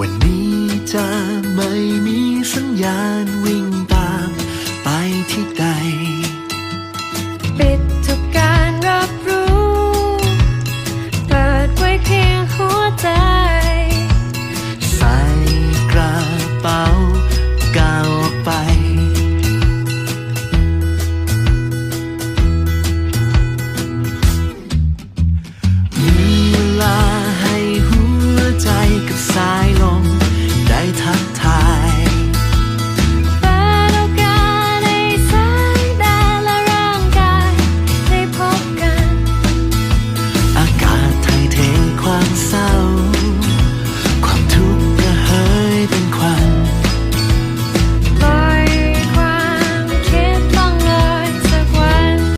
วันนี้จะไม่มีสัญญาณวิ่งตามไปที่ใด ปิดทุกการรับรู้ เปิดไว้เพียงหัวใจ ใส่กระเป๋าก้าวไป